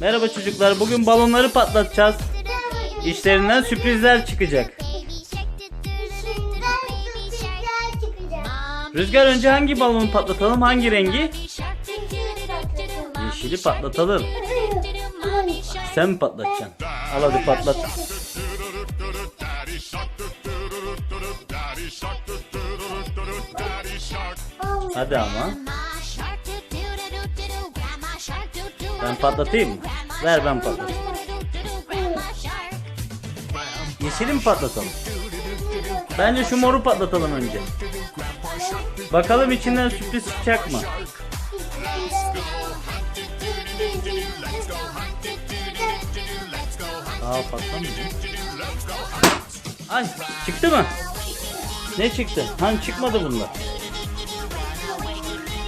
Merhaba çocuklar. Bugün balonları patlatacağız. İşlerinden sürprizler çıkacak. Rüzgar önce hangi balonu patlatalım? Hangi rengi? Yeşili patlatalım. Sen mi patlatacaksın? Al hadi patlat. Hadi ama. Ben patlatayım? Ver ben patlatayım. Yeşili mi patlatalım? Bence şu moru patlatalım önce. Bakalım içinden sürpriz çıkacak mı? Aa patlamıyor. Ay çıktı mı? Ne çıktı? Hani çıkmadı bunlar.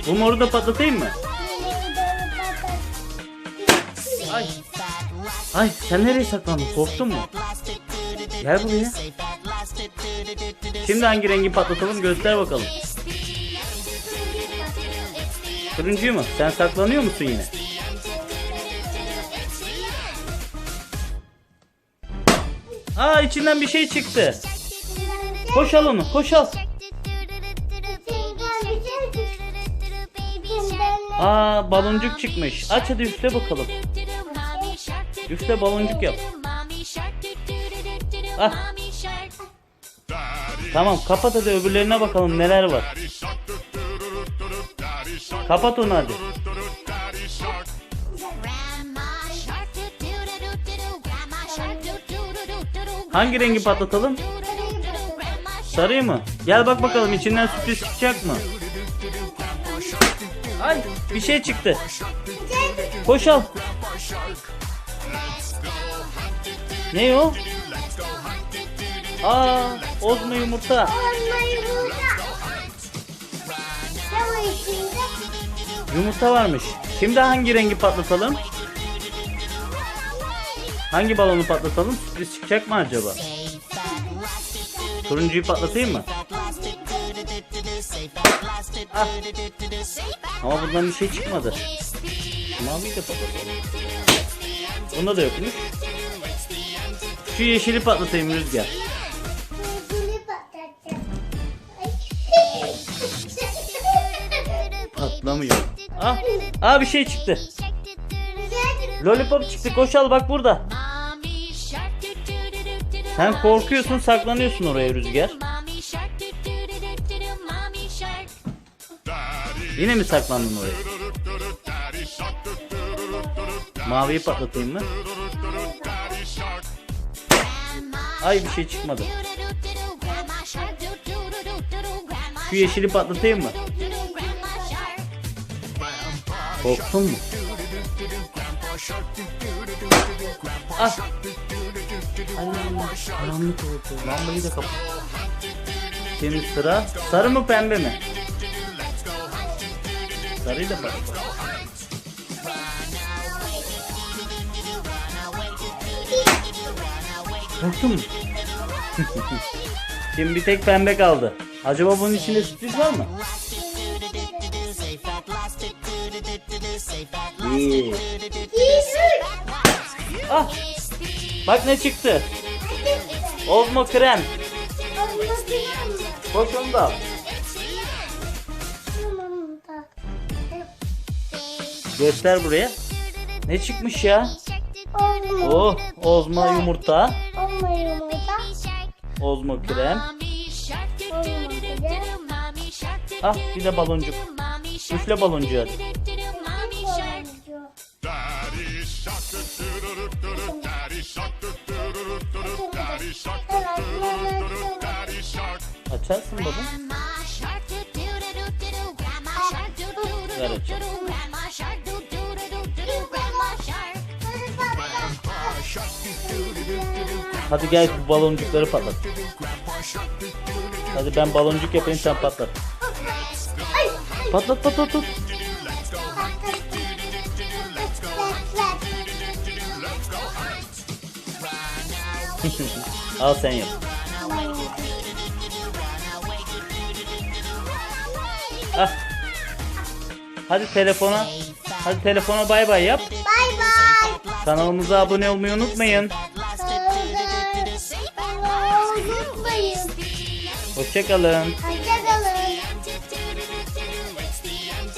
Bu moru da patlatayım mı? Ay. Ay sen nereye saklandın? Korktun mu? Gel buraya. Şimdi hangi rengi patlatalım göster bakalım. Turuncuyu mu? Sen saklanıyor musun yine? Aa içinden bir şey çıktı. Koş onu, koş. Aa baloncuk çıkmış. Aç hadi üfle bakalım. Üfle baloncuk yap. Ah. Tamam kapat hadi öbürlerine bakalım neler var. Kapat onu hadi. Hangi rengi patlatalım? Sarıyı mı? Gel bak bakalım içinden sürpriz çıkacak mı? Ay bir şey çıktı. Koş al. Ne o? Aa, ozma yumurta. Yumurta varmış. Şimdi hangi rengi patlatalım? Hangi balonu patlatalım? Sürpriz çıkacak mı acaba? Turuncuyu patlatayım mı? Ah. Ama bundan bir şey çıkmadı. Maviyi de patlatalım. Bunda da yokmuş. Şu yeşili patlatayım Rüzgar. Patlamıyor. Ah, ah bir şey çıktı. Lollipop çıktı. Koş al bak burada. Sen korkuyorsun saklanıyorsun oraya Rüzgar. Yine mi saklandın oraya? Maviyi patlatayım mı? Ay bir şey çıkmadı. Şu yeşili patlatayım mı? Korktun mu? Ah. Karanlık oldu. Lambayı da kapat. Şimdi sıra sarı mı pembe mi? Sarıyı da Korktun mu? Şimdi bir tek pembe kaldı. Acaba bunun içinde sürpriz var mı? Bir. Ah! Bak ne çıktı. Ozmo krem. Koş onu da al. Göster buraya. Ne çıkmış ya? Oh, ozma yumurta, ozma krem. Ah bir de baloncuk. Üfle baloncuğu hadi. Açarsın baba. Ver açalım. Hadi gel bu baloncukları patlat. Hadi ben baloncuk yapayım sen patlat. Patlat patlat patlat. Al sen yap. Ah. Hadi telefona. Hadi telefona bay bay yap. Bay bay. Kanalımıza abone olmayı unutmayın. Hoşçakalın.